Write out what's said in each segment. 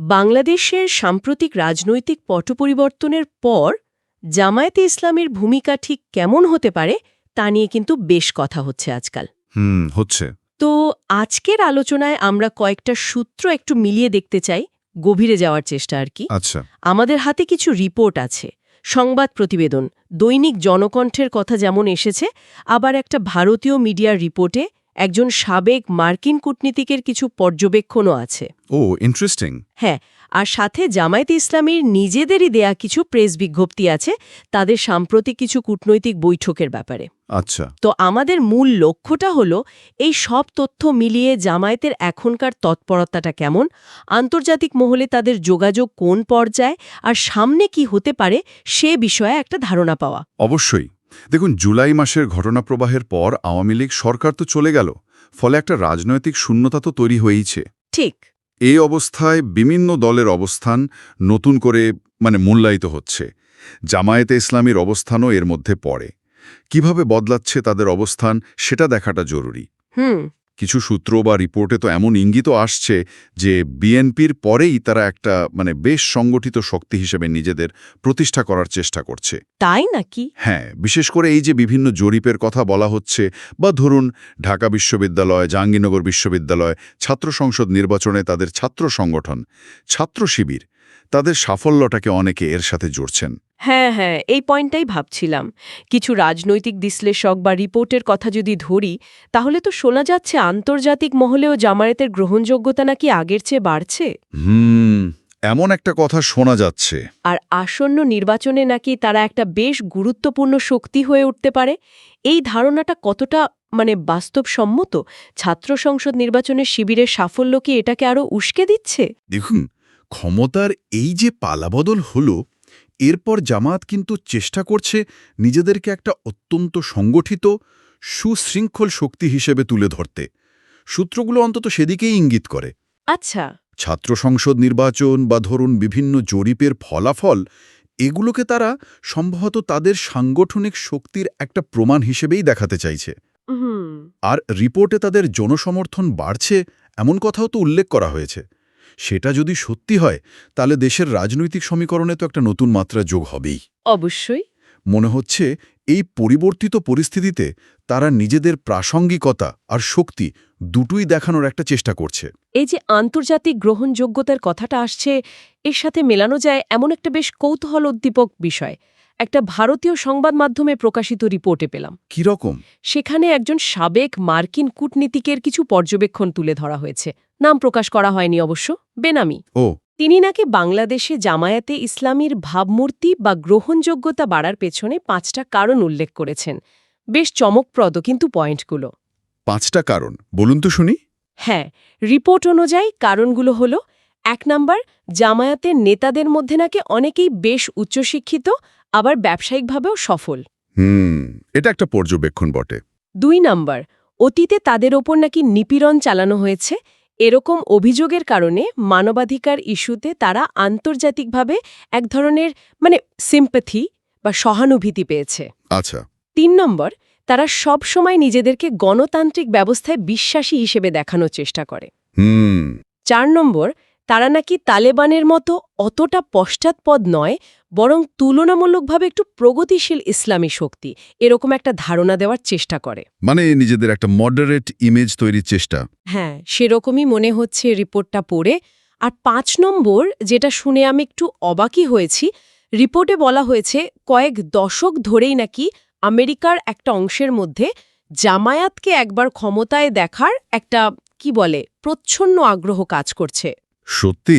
বাংলাদেশের সাম্প্রতিক রাজনৈতিক পট পরিবর্তনের পর জামায়াতে ইসলামের ভূমিকা ঠিক কেমন হতে পারে তা নিয়ে কিন্তু বেশ কথা হচ্ছে আজকাল। হুম হচ্ছে। তো আজকের আলোচনায় আমরা কয়েকটা সূত্র একটু মিলিয়ে দেখতে চাই গভীরে যাওয়ার চেষ্টা আর কি। আচ্ছা। আমাদের হাতে কিছু রিপোর্ট আছে সংবাদ প্রতিবেদন দৈনিক জনকণ্ঠের কথা যেমন এসেছে আবার একটা ভারতীয় মিডিয়ার রিপোর্টে একজন সাবেক মার্কিন কূটনীতিকের কিছু পর্যবেক্ষণও আছে। ও ইন্টারেস্টিং হ্যাঁ আর সাথে জামায়াতে ইসলামীর নিজেদেরই দেয়া কিছু প্রেস বিজ্ঞপ্তি আছে তাদের সাম্প্রতিক কিছু কূটনৈতিক বৈঠকের ব্যাপারে। আচ্ছা। তো আমাদের মূল লক্ষ্যটা হলো এই সব তথ্য মিলিয়ে জামায়াতের এখনকার তৎপরতাটা কেমন আন্তর্জাতিক মহলে তাদের যোগাযোগ কোন পর্যায়ে আর সামনে কি হতে পারে সে বিষয়ে একটা ধারণা পাওয়া। অবশ্যই। দেখুন জুলাই মাসের ঘটনাপ্রবাহের পর আওয়ামী লীগ সরকার তো চলে গেল ফলে একটা রাজনৈতিক শূন্যতা তো তৈরি হয়েইছে। ঠিক। এই অবস্থায় বিভিন্ন দলের অবস্থান নতুন করে মানে মূল্যায়িত হচ্ছে। জামায়াতে ইসলামীর অবস্থানও এর মধ্যে পড়ে। কীভাবে বদলাচ্ছে তাদের অবস্থান সেটা দেখাটা জরুরি। হুম। কিছু সূত্র বা রিপোর্টে তো এমন ইঙ্গিত আসছে যে বিএনপির পরেই তারা একটা মানে বেশ সংগঠিত শক্তি হিসেবে নিজেদের প্রতিষ্ঠা করার চেষ্টা করছে। তাই নাকি? হ্যাঁ বিশেষ করে এই যে বিভিন্ন জরিপের কথা বলা হচ্ছে বা ধরুন ঢাকা বিশ্ববিদ্যালয় জাহাঙ্গীরনগর বিশ্ববিদ্যালয় ছাত্র সংসদ নির্বাচনে তাদের ছাত্র সংগঠন ছাত্র শিবির তাদের সাফল্যটাকে অনেকে এর সাথে জুড়ছেন। হ্যাঁ হ্যাঁ এই পয়েন্টটাই ভাবছিলাম। কিছু রাজনৈতিক বিশ্লেষক বা রিপোর্টের কথা যদি ধরি তাহলে তো শোনা যাচ্ছে আন্তর্জাতিক মহলেও জামায়াতের গ্রহণযোগ্যতা নাকি আগের চেয়ে বাড়ছে? হুম এমন একটা কথা শোনা যাচ্ছে। আর আসন্ন নির্বাচনে নাকি তারা একটা বেশ গুরুত্বপূর্ণ শক্তি হয়ে উঠতে পারে? এই ধারণাটা কতটা মানে বাস্তবসম্মত? ছাত্র সংসদ নির্বাচনের শিবিরের সাফল্য কি এটাকে আরও উস্কে দিচ্ছে? দেখুন ক্ষমতার এই যে পালাবদল হল এরপর জামাত কিন্তু চেষ্টা করছে নিজেদেরকে একটা অত্যন্ত সংগঠিত সুশৃঙ্খল শক্তি হিসেবে তুলে ধরতে। সূত্রগুলো অন্তত সেদিকেই ইঙ্গিত করে। আচ্ছা। ছাত্র সংসদ নির্বাচন বা ধরুন বিভিন্ন জরিপের ফলাফল এগুলোকে তারা সম্ভবত তাদের সাংগঠনিক শক্তির একটা প্রমাণ হিসেবেই দেখাতে চাইছে। আর রিপোর্টে তাদের জনসমর্থন বাড়ছে এমন কথাও তো উল্লেখ করা হয়েছে। সেটা যদি সত্যি হয় তাহলে দেশের রাজনৈতিক সমীকরণে তো একটা নতুন মাত্রা যোগ হবেই। অবশ্যই। মনে হচ্ছে এই পরিবর্তিত পরিস্থিতিতে তারা নিজেদের প্রাসঙ্গিকতা আর শক্তি দুটোই দেখানোর একটা চেষ্টা করছে। এই যে আন্তর্জাতিক গ্রহণযোগ্যতার কথাটা আসছে এর সাথে মেলানো যায় এমন একটা বেশ কৌতূহল উদ্দীপক বিষয়। একটা ভারতীয় সংবাদ মাধ্যমে প্রকাশিত রিপোর্টে পেলাম। কীরকম সেখানে একজন সাবেক মার্কিন কূটনীতিকের কিছু পর্যবেক্ষণ তুলে ধরা হয়েছে। নাম প্রকাশ করা হয়নি অবশ্য। বেনামি। ও। তিনি নাকি বাংলাদেশে জামায়াতে ইসলামীর ভাবমূর্তি বা গ্রহণযোগ্যতা বাড়ার পেছনে পাঁচটা কারণ উল্লেখ করেছেন। বেশ চমকপ্রদ কিন্তু পয়েন্টগুলো। পাঁচটা কারণ। বলুন তো শুনি। হ্যাঁ রিপোর্ট অনুযায়ী কারণগুলো হল এক নাম্বার জামায়াতের নেতাদের মধ্যে নাকি অনেকেই বেশ উচ্চশিক্ষিত আবার ব্যবসায়িকভাবেও সফল। হুম এটা একটা পর্যবেক্ষণ বটে। দুই নাম্বার অতীতে তাদের ওপর নাকি নিপীড়ন চালানো হয়েছে এরকম অভিযোগের কারণে মানবাধিকার ইস্যুতে তারা আন্তর্জাতিকভাবে এক ধরনের মানে সিম্প্যাথি বা সহানুভূতি পেয়েছে। আচ্ছা। তিন নম্বর তারা সব সময় নিজেদেরকে গণতান্ত্রিক ব্যবস্থায় বিশ্বাসী হিসেবে দেখানোর চেষ্টা করে। চার নম্বর তারা নাকি তালেবানের মতো অতটা পশ্চাৎপদ নয় বরং তুলনামূলকভাবে একটু প্রগতিশীল ইসলামী শক্তি এরকম একটা ধারণা দেওয়ার চেষ্টা করে। মানে নিজেদের একটা মডারেট ইমেজ তৈরির চেষ্টা। হ্যাঁ সেরকমই মনে হচ্ছে রিপোর্টটা পড়ে। আর পাঁচ নম্বর যেটা শুনে আমি একটু অবাকই হয়েছি রিপোর্টে বলা হয়েছে কয়েক দশক ধরেই নাকি আমেরিকার একটা অংশের মধ্যে জামায়াতকে একবার ক্ষমতায় দেখার একটা কি বলে প্রচ্ছন্ন আগ্রহ কাজ করছে। সত্যি?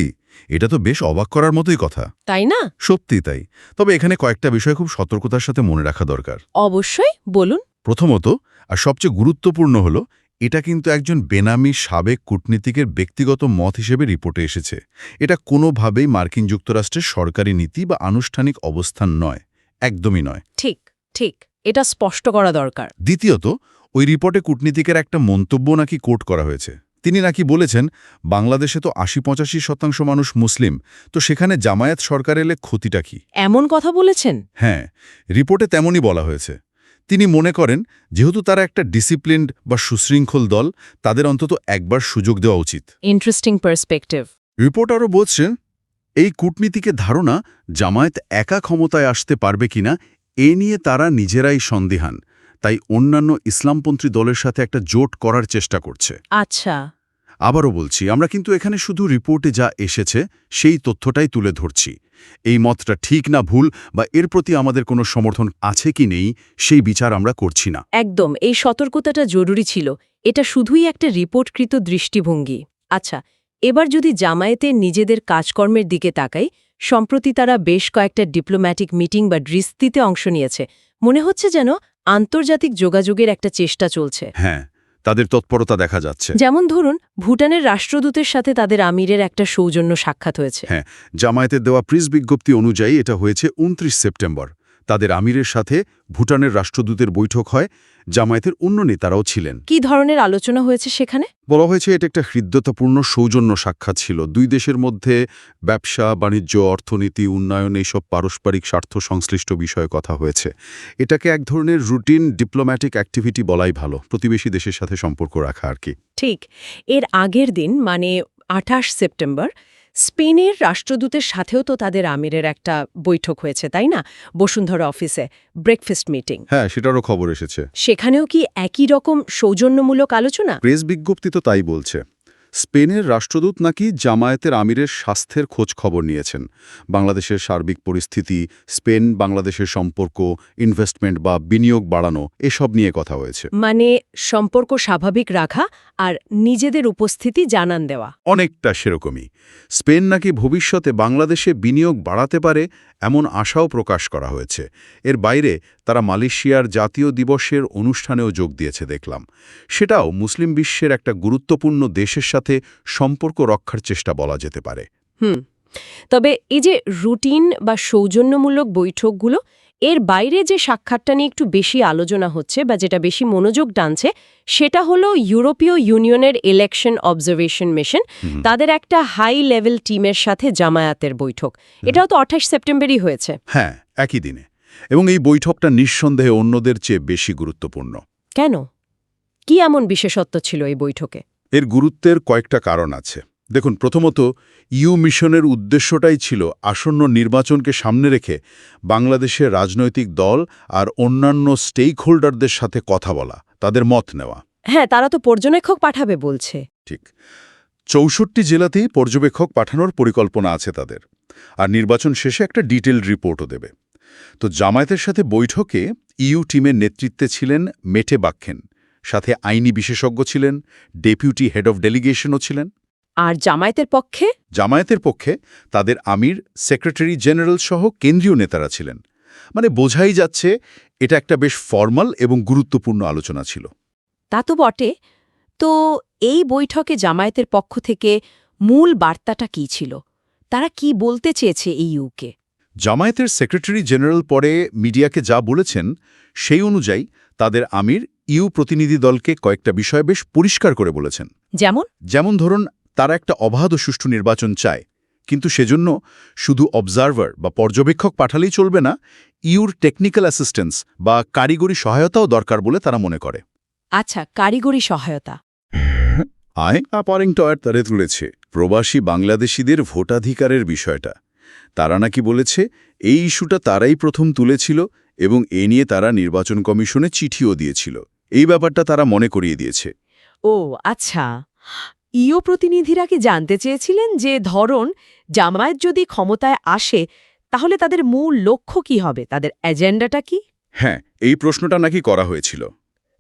এটা তো বেশ অবাক করার মতোই কথা। তাই না? সত্যি তাই। তবে এখানে কয়েকটা বিষয় খুব সতর্কতার সাথে মনে রাখা দরকার। অবশ্যই বলুন। প্রথমত আর সবচেয়ে গুরুত্বপূর্ণ হল এটা কিন্তু একজন বেনামি সাবেক কূটনীতিকের ব্যক্তিগত মত হিসেবে রিপোর্টে এসেছে। এটা কোনোভাবেই মার্কিন যুক্তরাষ্ট্রের সরকারি নীতি বা আনুষ্ঠানিক অবস্থান নয় একদমই নয়। ঠিক ঠিক এটা স্পষ্ট করা দরকার। দ্বিতীয়ত ওই রিপোর্টে কূটনীতিকের একটা মন্তব্য নাকি কোট করা হয়েছে। তিনি নাকি বলেছেন বাংলাদেশে তো আশি পঁচাশি শতাংশ মানুষ মুসলিম তো সেখানে জামায়াত সরকার এলে ক্ষতিটা কি? এমন কথা বলেছেন? হ্যাঁ রিপোর্টে তেমনই বলা হয়েছে। তিনি মনে করেন যেহেতু তারা একটা ডিসিপ্লিনড বা সুশৃঙ্খল দল তাদের অন্তত একবার সুযোগ দেওয়া উচিত। ইন্টারেস্টিং পার্সপেক্টিভ রিপোর্ট আরও বলছে এই কূটনীতিকে ধারণা জামায়াত একা ক্ষমতায় আসতে পারবে কিনা এ নিয়ে তারা নিজেরাই সন্দিহান। তাই অন্যান্য ইসলামপন্থী দলের সাথে একটা জোট করার চেষ্টা করছে। আচ্ছা। আবারও বলছি আমরা কিন্তু এখানে শুধু রিপোর্টে যা এসেছে সেই তথ্যটাই তুলে ধরছি। এই মতটা ঠিক না ভুল বা এর প্রতি আমাদের কোনো সমর্থন আছে কি নেই সেই বিচার আমরা করছি না। একদম এই সতর্কতাটা জরুরি ছিল। এটা শুধুই একটা রিপোর্টকৃত দৃষ্টিভঙ্গি। আচ্ছা এবার যদি জামায়াতের নিজেদের কাজকর্মের দিকে তাকাই সম্প্রতি তারা বেশ কয়েকটা ডিপ্লোম্যাটিক মিটিং বা দৃষ্টিতে অংশ নিয়েছে। মনে হচ্ছে যেন আন্তর্জাতিক যোগাযোগের একটা চেষ্টা চলছে। হ্যাঁ তাদের তৎপরতা দেখা যাচ্ছে। যেমন ধরুন ভুটানের রাষ্ট্রদূতের সাথে তাদের আমিরের একটা সৌজন্য সাক্ষাৎ হয়েছে। হ্যাঁ জামায়াতের দেওয়া প্রিস বিজ্ঞপ্তি অনুযায়ী এটা হয়েছে উনত্রিশ সেপ্টেম্বর। তাদের আমিরের সাথে ভুটানের রাষ্ট্রদূতের বৈঠক হয় জামায়াতের অন্য নেতারাও ছিলেন। কি ধরনের আলোচনা হয়েছে সেখানে? বলা হয়েছে এটা একটা হৃদ্যতাপূর্ণ সৌজন্য সাক্ষাৎ ছিল। দুই দেশের মধ্যে ব্যবসা বাণিজ্য অর্থনীতি উন্নয়ন এইসব পারস্পরিক স্বার্থ সংশ্লিষ্ট বিষয়ে কথা হয়েছে। এটাকে এক ধরনের রুটিন ডিপ্লোম্যাটিক অ্যাক্টিভিটি বলাই ভালো প্রতিবেশী দেশের সাথে সম্পর্ক রাখা আর কি। ঠিক। এর আগের দিন মানে আঠাশ সেপ্টেম্বর স্পেনের রাষ্ট্রদূতের সাথেও তো তাদের আমিরের একটা বৈঠক হয়েছে তাই না? বসুন্ধরা অফিসে ব্রেকফাস্ট মিটিং হ্যাঁ সেটারও খবর এসেছে। সেখানেও কি একই রকম সৌজন্যমূলক আলোচনা? প্রেস বিজ্ঞপ্তি তো তাই বলছে। স্পেনের রাষ্ট্রদূত নাকি জামায়াতের আমিরের স্বাস্থ্যের খোঁজ খবর নিয়েছেন? বাংলাদেশের সার্বিক পরিস্থিতি স্পেন বাংলাদেশের সম্পর্ক ইনভেস্টমেন্ট বা বিনিয়োগ বাড়ানো এসব নিয়ে কথা হয়েছে। মানে সম্পর্ক স্বাভাবিক রাখা আর নিজেদের উপস্থিতি জানান দেওয়া। অনেকটা সেরকমই। স্পেন নাকি ভবিষ্যতে বাংলাদেশে বিনিয়োগ বাড়াতে পারে এমন আশাও প্রকাশ করা হয়েছে। এর বাইরে তারা মালয়েশিয়ার জাতীয় দিবসের অনুষ্ঠানেও যোগ দিয়েছে দেখলাম। সেটাও মুসলিম বিশ্বের একটা গুরুত্বপূর্ণ দেশের সাথে সম্পর্ক রক্ষার চেষ্টা বলা যেতে পারে। হুম। তবে এই যে রুটিন বা সৌজন্যমূলক বৈঠকগুলো এর বাইরে যে সাক্ষাৎটা নিয়ে একটু বেশি আলোচনা হচ্ছে বা যেটা বেশি মনোযোগ টানছে সেটা হলো ইউরোপীয় ইউনিয়নের ইলেকশন অবজারভেশন মিশন তাদের একটা হাই লেভেল টিমের সাথে জামায়াতের বৈঠক। এটাও তো আঠাশ সেপ্টেম্বরই হয়েছে। হ্যাঁ একই দিনে। এবং এই বৈঠকটা নিঃসন্দেহে অন্যদের চেয়ে বেশি গুরুত্বপূর্ণ। কেন? কি এমন বিশেষত্ব ছিল এই বৈঠকে? এর গুরুত্বের কয়েকটা কারণ আছে। দেখুন প্রথমত ইউ মিশনের উদ্দেশ্যটাই ছিল আসন্ন নির্বাচনকে সামনে রেখে বাংলাদেশের রাজনৈতিক দল আর অন্যান্য স্টেক হোল্ডারদের সাথে কথা বলা তাদের মত নেওয়া। হ্যাঁ তারা তো পর্যবেক্ষক পাঠাবে বলছে। ঠিক। চৌষট্টি জেলাতেই পর্যবেক্ষক পাঠানোর পরিকল্পনা আছে তাদের। আর নির্বাচন শেষে একটা ডিটেলড রিপোর্টও দেবে। তো জামায়াতের সাথে বৈঠকে ইউ টিমের নেতৃত্বে ছিলেন মেটে বাক্ষেন সাথে আইনি বিশেষজ্ঞ ছিলেন ডেপুটি হেড অফ ডেলিগেশনও ছিলেন। আর জামায়াতের পক্ষে? জামায়াতের পক্ষে তাদের আমির সেক্রেটারি জেনারেল সহ কেন্দ্রীয় নেতারা ছিলেন। মানে বোঝাই যাচ্ছে এটা একটা বেশ ফর্মাল এবং গুরুত্বপূর্ণ আলোচনা ছিল। তা তো বটে। তো এই বৈঠকে জামায়াতের পক্ষ থেকে মূল বার্তাটা কি ছিল? তারা কি বলতে চেয়েছে এই ইউকে? জামায়াতের সেক্রেটারি জেনারেল পরে মিডিয়াকে যা বলেছেন সেই অনুযায়ী তাদের আমির ইউ প্রতিনিধি দলকে কয়েকটা বিষয় বেশ পরিষ্কার করে বলেছেন। যেমন? যেমন ধরুন তারা একটা অবাধ ও সুষ্ঠু নির্বাচন চায় কিন্তু সেজন্য শুধু অবজারভার বা পর্যবেক্ষক পাঠালেই চলবে না ইউর টেকনিক্যাল অ্যাসিস্ট্যান্স বা কারিগরি সহায়তাও দরকার বলে তারা মনে করে। আচ্ছা কারিগরি সহায়তা। আয় আপরিংটয়ার তারে তুলেছে প্রবাসী বাংলাদেশিদের ভোটাধিকারের বিষয়টা। তারা নাকি বলেছে এই ইস্যুটা তারাই প্রথম তুলেছিল এবং এ নিয়ে তারা নির্বাচন কমিশনে চিঠিও দিয়েছিল। এই ব্যাপারটা তারা মনে করিয়ে দিয়েছে। ও আচ্ছা। ইও প্রতিনিধিরা কি জানতে চেয়েছিলেন যে ধরন জামায়াত যদি ক্ষমতায় আসে তাহলে তাদের মূল লক্ষ্য কি হবে? তাদের এজেন্ডাটা কি? হ্যাঁ এই প্রশ্নটা নাকি করা হয়েছিল।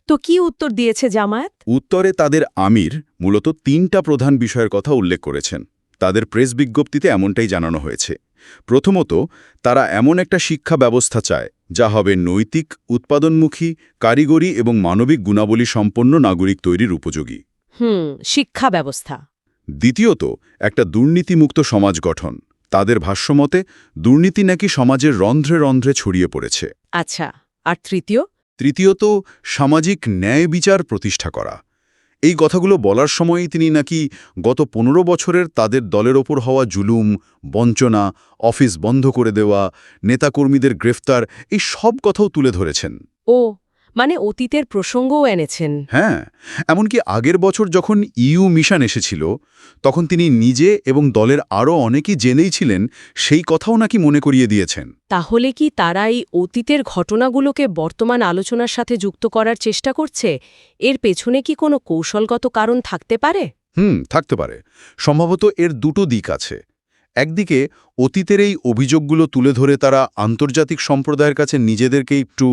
তো কি উত্তর দিয়েছে জামায়াত? উত্তরে তাদের আমির মূলত তিনটা প্রধান বিষয়ের কথা উল্লেখ করেছেন। তাদের প্রেস বিজ্ঞপ্তিতে এমনটাই জানানো হয়েছে। প্রথমত তারা এমন একটা শিক্ষা ব্যবস্থা চায় যা হবে নৈতিক উৎপাদনমুখী কারিগরি এবং মানবিক গুণাবলী সম্পন্ন নাগরিক তৈরির উপযোগী। হুম শিক্ষা ব্যবস্থা। দ্বিতীয়ত একটা দুর্নীতিমুক্ত সমাজ গঠন। তাদের ভাষ্যমতে দুর্নীতি নাকি সমাজের রন্ধ্রে রন্ধ্রে ছড়িয়ে পড়েছে। আচ্ছা আর তৃতীয়? তৃতীয়ত সামাজিক ন্যায় বিচার প্রতিষ্ঠা করা। এই কথাগুলো বলার সময়ই তিনি নাকি গত পনেরো বছরের তাদের দলের ওপর হওয়া জুলুম, বঞ্চনা, অফিস বন্ধ করে দেওয়া, নেতাকর্মীদের গ্রেফতার, এই সব কথাও তুলে ধরেছেন। ও মানে অতীতের প্রসঙ্গও এনেছেন। হ্যাঁ এমনকি আগের বছর যখন ইউ মিশন এসেছিল তখন তিনি নিজে এবং দলের আরও অনেকেই জেনেই ছিলেন সেই কথাও নাকি মনে করিয়ে দিয়েছেন। তাহলে কি তারা এই অতীতের ঘটনাগুলোকে বর্তমান আলোচনার সাথে যুক্ত করার চেষ্টা করছে? এর পেছনে কি কোনো কৌশলগত কারণ থাকতে পারে? হুম থাকতে পারে। সম্ভবত এর দুটো দিক আছে। একদিকে অতীতের এই অভিযোগগুলো তুলে ধরে তারা আন্তর্জাতিক সম্প্রদায়ের কাছে নিজেদেরকে একটু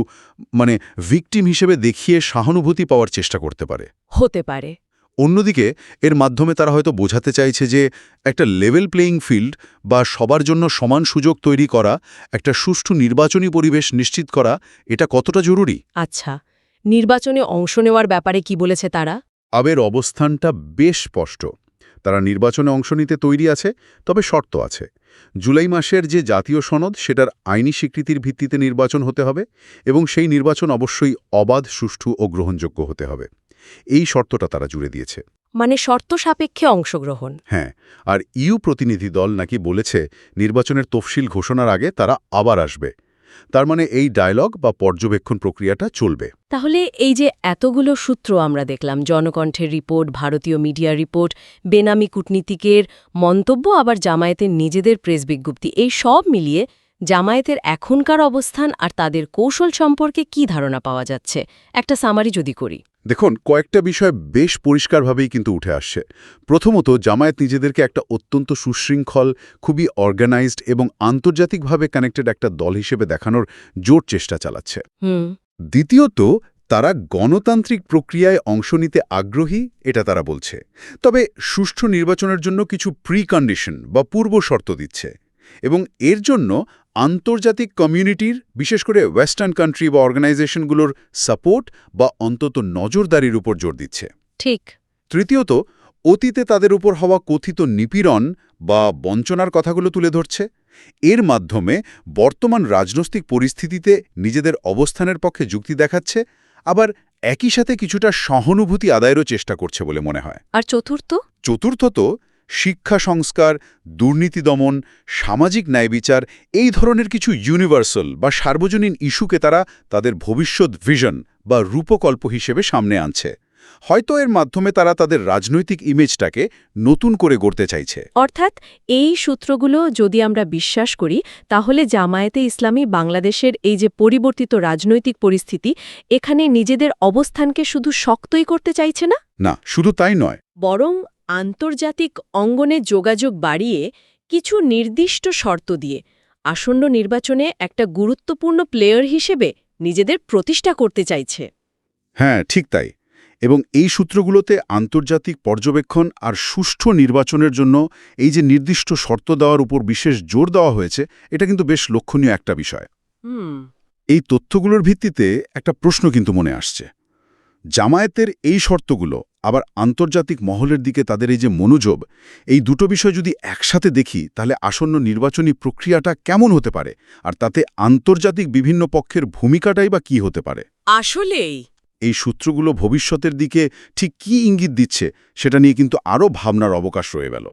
মানে ভিকটিম হিসেবে দেখিয়ে সহানুভূতি পাওয়ার চেষ্টা করতে পারে। হতে পারে। অন্যদিকে এর মাধ্যমে তারা হয়তো বোঝাতে চাইছে যে একটা লেভেল প্লেয়িং ফিল্ড বা সবার জন্য সমান সুযোগ তৈরি করা একটা সুষ্ঠু নির্বাচনী পরিবেশ নিশ্চিত করা এটা কতটা জরুরি? আচ্ছা নির্বাচনে অংশ নেওয়ার ব্যাপারে কি বলেছে তারা? আবের অবস্থানটা বেশ স্পষ্ট। তারা নির্বাচনে অংশ নিতে তৈরি আছে তবে শর্ত আছে। জুলাই মাসের যে জাতীয় সনদ সেটার আইনি স্বীকৃতির ভিত্তিতে নির্বাচন হতে হবে এবং সেই নির্বাচন অবশ্যই অবাধ সুষ্ঠু ও গ্রহণযোগ্য হতে হবে। এই শর্তটা তারা জুড়ে দিয়েছে। মানে শর্ত সাপেক্ষে অংশগ্রহণ। হ্যাঁ আর ইউ প্রতিনিধি দল নাকি বলেছে নির্বাচনের তফসিল ঘোষণার আগে তারা আবার আসবে। তার মানে এই ডায়লগ বা পর্যবেক্ষণ প্রক্রিয়াটা চলবে। তাহলে এই যে এতগুলো সূত্র আমরা দেখলাম, জনকণ্ঠের রিপোর্ট, ভারতীয় মিডিয়া রিপোর্ট, বেনামি কূটনীতিকের মন্তব্য, আবার জামায়াতের নিজেদের প্রেস বিজ্ঞপ্তি এই সব মিলিয়ে জামায়াতের এখনকার অবস্থান আর তাদের কৌশল সম্পর্কে কি ধারণা পাওয়া যাচ্ছে? একটা সামারি যদি করি। দেখুন কয়েকটা বিষয় বেশ পরিষ্কারভাবেই কিন্তু উঠে আসছে। প্রথমত জামায়াত নিজেদেরকে একটা অত্যন্ত সুশৃঙ্খল খুবই অর্গানাইজড এবং আন্তর্জাতিকভাবে কানেক্টেড একটা দল হিসেবে দেখানোর জোর চেষ্টা চালাচ্ছে। দ্বিতীয়ত তারা গণতান্ত্রিক প্রক্রিয়ায় অংশ নিতে আগ্রহী এটা তারা বলছে। তবে সুষ্ঠু নির্বাচনের জন্য কিছু প্রিকন্ডিশন বা পূর্ব শর্ত দিচ্ছে। এবং এর জন্য আন্তর্জাতিক কমিউনিটির বিশেষ করে ওয়েস্টার্ন কান্ট্রি বা অর্গানাইজেশনগুলোর সাপোর্ট বা অন্তত নজরদারির উপর জোর দিচ্ছে। ঠিক। তৃতীয়ত অতীতে তাদের উপর হওয়া কথিত নিপীড়ন বা বঞ্চনার কথাগুলো তুলে ধরছে। এর মাধ্যমে বর্তমান রাজনৈতিক পরিস্থিতিতে নিজেদের অবস্থানের পক্ষে যুক্তি দেখাচ্ছে আবার একই সাথে কিছুটা সহানুভূতি আদায়েরও চেষ্টা করছে বলে মনে হয়। আর চতুর্থ? চতুর্থত শিক্ষা সংস্কার দুর্নীতি দমন সামাজিক ন্যায়বিচার এই ধরনের কিছু ইউনিভার্সাল বা সার্বজনীন ইস্যুকে তারা তাদের ভবিষ্যৎ ভিশন বা রূপকল্প হিসেবে সামনে আনছে। হয়তো এর মাধ্যমে তারা তাদের রাজনৈতিক ইমেজটাকে নতুন করে গড়তে চাইছে। অর্থাৎ এই সূত্রগুলো যদি আমরা বিশ্বাস করি তাহলে জামায়াতে ইসলামী বাংলাদেশের এই যে পরিবর্তিত রাজনৈতিক পরিস্থিতি এখানে নিজেদের অবস্থানকে শুধু শক্তই করতে চাইছে না? না শুধু তাই নয়। বরং আন্তর্জাতিক অঙ্গনে যোগাযোগ বাড়িয়ে কিছু নির্দিষ্ট শর্ত দিয়ে আসন্ন নির্বাচনে একটা গুরুত্বপূর্ণ প্লেয়ার হিসেবে নিজেদের প্রতিষ্ঠা করতে চাইছে। হ্যাঁ ঠিক তাই। এবং এই সূত্রগুলোতে আন্তর্জাতিক পর্যবেক্ষণ আর সুষ্ঠু নির্বাচনের জন্য এই যে নির্দিষ্ট শর্ত দেওয়ার উপর বিশেষ জোর দেওয়া হয়েছে এটা কিন্তু বেশ লক্ষণীয় একটা বিষয়। হুম। এই তথ্যগুলোর ভিত্তিতে একটা প্রশ্ন কিন্তু মনে আসছে। জামায়াতের এই শর্তগুলো আবার আন্তর্জাতিক মহলের দিকে তাদের এই যে মনোযোগ এই দুটো বিষয় যদি একসাথে দেখি তাহলে আসন্ন নির্বাচনী প্রক্রিয়াটা কেমন হতে পারে? আর তাতে আন্তর্জাতিক বিভিন্ন পক্ষের ভূমিকাটাই বা কি হতে পারে? আসলেই। এই সূত্রগুলো ভবিষ্যতের দিকে ঠিক কি ইঙ্গিত দিচ্ছে সেটা নিয়ে কিন্তু আরও ভাবনার অবকাশ রয়ে গেল।